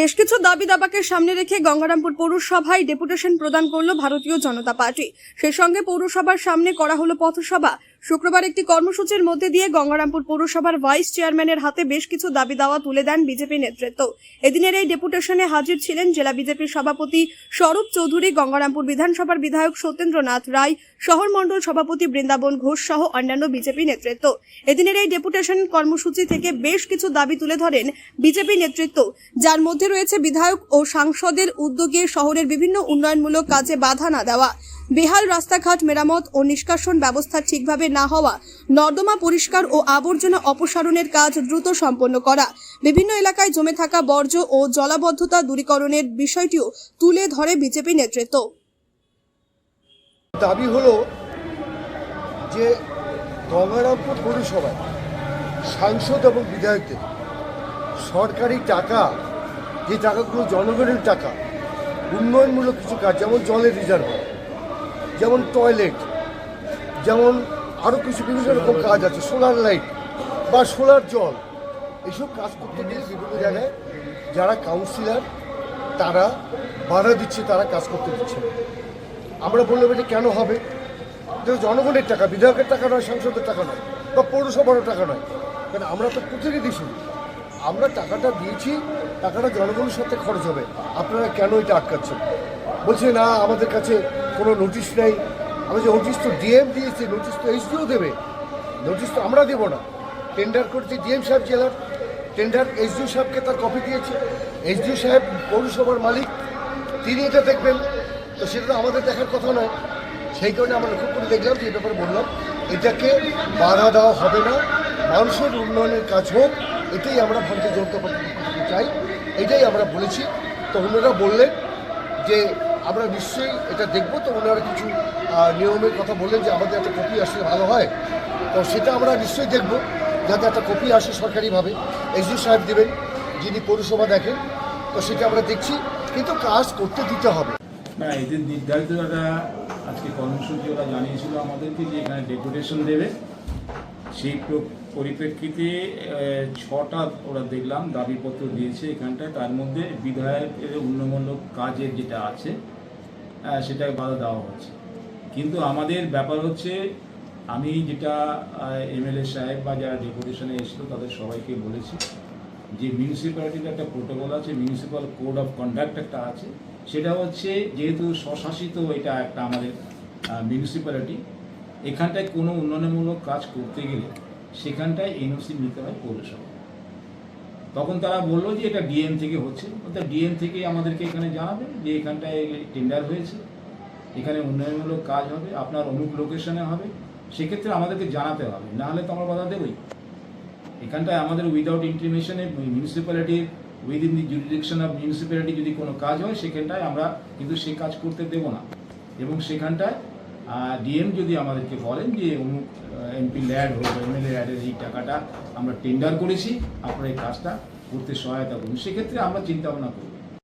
বেশ কিছু দাবি দাবাকে সামনে রেখে গঙ্গারামপুর পৌরসভায় ডেপুটেশন প্রদান করল ভারতীয় জনতা পার্টি। সেই সঙ্গে পৌরসভার সামনে করা হলো পথসভা। শুক্রবার একটি কর্মসূচির মধ্যে দিয়ে গঙ্গারামপুর পৌরসভার ভাইস চেয়ারম্যানের হাতে বেশ কিছু দাবি দাওয়া তুলে দেন বিজেপি নেতৃত্ব। এদিনের এই ডেপুটেশনে হাজির ছিলেন জেলা বিজেপির সভাপতি স্বরূপ চৌধুরী, গঙ্গারামপুর বিধানসভার বিধায়ক সত্যেন্দ্রনাথ রায়, শহর মণ্ডল সভাপতি বৃন্দাবন ঘোষ সহ অন্যান্য বিজেপি নেতৃত্ব। এদিনের এই ডেপুটেশন কর্মসূচি থেকে বেশ কিছু দাবি তুলে ধরেন বিজেপি নেতৃত্ব। যার মধ্যে রয়েছে বিধায়ক ও সাংসদের উদ্যোগে শহরের বিভিন্ন উন্নয়নমূলক কাজে বাধা না দেওয়া। বেহাল রাস্তাঘাট, মেরামত ও নিষ্কাশন ব্যবস্থা ঠিকভাবে না হওয়া, নর্দমা পরিষ্কার ও আবর্জনা অপসারণের কাজ দ্রুত সম্পন্ন করা, বিভিন্ন এলাকায় জমে থাকা বর্জ্য ও জলাবদ্ধতা দূরীকরণের বিষয়টিও তুলে ধরে বিজেপি নেতৃত্ব। দাবি হলো যে গঙ্গারামপুর পৌরসভায় সাংসদ এবং বিধায়কদের সরকারি টাকা, যে টাকাগুলো জনগণের টাকা, উন্নয়নমূলক কিছু কাজ, যেমন জলের রিজার্ভার যেমন টয়লেট যেমন আরও কিছু বিভিন্ন রকম কাজ আছে সোলার লাইট বা সোলার জল এইসব কাজ করতে গিয়ে বিভিন্ন জায়গায় যারা কাউন্সিলর তারা বাধা দিচ্ছে, তারা কাজ করতে দিচ্ছে আমরা বললাম এটা কেন হবে? এটা জনগণের টাকা, বিধায়কের টাকা নয়, সাংসদের টাকা নয়, বা পৌরসভারও টাকা নয়। কারণ আমরা তো প্রতিনিধি আমরা টাকাটা দিয়েছি, টাকাটা জনগণের সাথে খরচ হবে। আপনারা কেন এটা আটকাচ্ছেন? বলছে, না, আমাদের কাছে কোনো নোটিশ নেই। আমরা যে নোটিশ তো ডিএম দিয়েছি নোটিশ তো এইচডিও দেবে। নোটিশ তো আমরা দেবো না। টেন্ডার করছে ডিএম সাহেব জেলার। টেন্ডার এইচডিও সাহেবকে তার কপি দিয়েছে। এইচডিও সাহেব পৌরসভার মালিক, তিনি এটা দেখবেন। তো সেটা তো আমাদের দেখার কথা নয়। সেই কারণে আমরা লক্ষ্য করে দেখলাম যে ব্যাপারে বললাম, এটাকে বাধা দেওয়া হবে না। মানুষের উন্নয়নের কাজ হোক, এটাই আমরা ভারতীয় জনতা পার্টি করতে চাই। এটাই আমরা বলেছি। তো ওনারা বললেন যে আমরা নিশ্চয়ই এটা দেখব। তো ওনারা কিছু নিয়মের কথা বললেন যে আমাদের একটা কপি আসলে ভালো হয়। তো সেটা আমরা নিশ্চয়ই দেখব, যাতে একটা কপি আসে সরকারিভাবে। এসডি সাহেব দেবেন, যিনি পৌরসভা দেখেন, তো সেটা আমরা দেখছি। কিন্তু কাজ করতে দিতে হবে। না এদের নির্ধারিত একটা আজকে কর্মসূচি ওরা জানিয়েছিল আমাদেরকে যে এখানে ডেকোরেশন দেবে, সেই পরিপ্রেক্ষিতে ছটা ওরা দেখলাম, দাবিপত্র দিয়েছে এখানটায়। তার মধ্যে বিধায়কের উন্নয়নমূলক কাজের যেটা আছে সেটাকে বাধা দেওয়া হচ্ছে। কিন্তু আমাদের ব্যাপার হচ্ছে, আমি যেটা এমএলএ সাহেব বা যারা ডেপুটেশনে এসেছিল, তাদের সবাইকে বলেছি যে মিউনিসিপ্যালিটির একটা প্রোটোকল আছে, মিউনিসিপ্যাল কোড অফ কন্ডাক্ট একটা আছে। সেটা হচ্ছে, যেহেতু স্বশাসিত এটা একটা আমাদের মিউনিসিপ্যালিটি, এখানটায় কোনো উন্নয়নমূলক কাজ করতে গেলে সেখানটায় এনওসি নিতে হয় পৌরসভা। তখন তারা বলল যে এটা ডিএম থেকে হচ্ছে। অর্থাৎ ডিএম থেকে আমাদেরকে এখানে জানাবে যে এখানটায় টেন্ডার হয়েছে। এখানে উন্নয়নমূলক কাজ হবে, আপনার অমুক লোকেশনে হবে। সেক্ষেত্রে আমাদেরকে জানাতে হবে। নাহলে তো আমরা বাধা দেবই। এখানটায় আমাদের উইদাউট ইন্টিমেশনে মিউনিসিপ্যালিটির within the jurisdiction of municipality যদি কোনো কাজ হয়, সেখানটায় আমরা কিন্তু সে কাজ করতে দেব না। এবং সেখানটায় ডিএম যদি আমাদেরকে বলেন যে অমুক এমপি ল্যাড হোক এমএলএ ল্যাডের এই টাকাটা আমরা টেন্ডার করেছি, আপনারা এই কাজটা করতে সহায়তা করুন। সেক্ষেত্রে আমরা চিন্তা ভাবনা করব।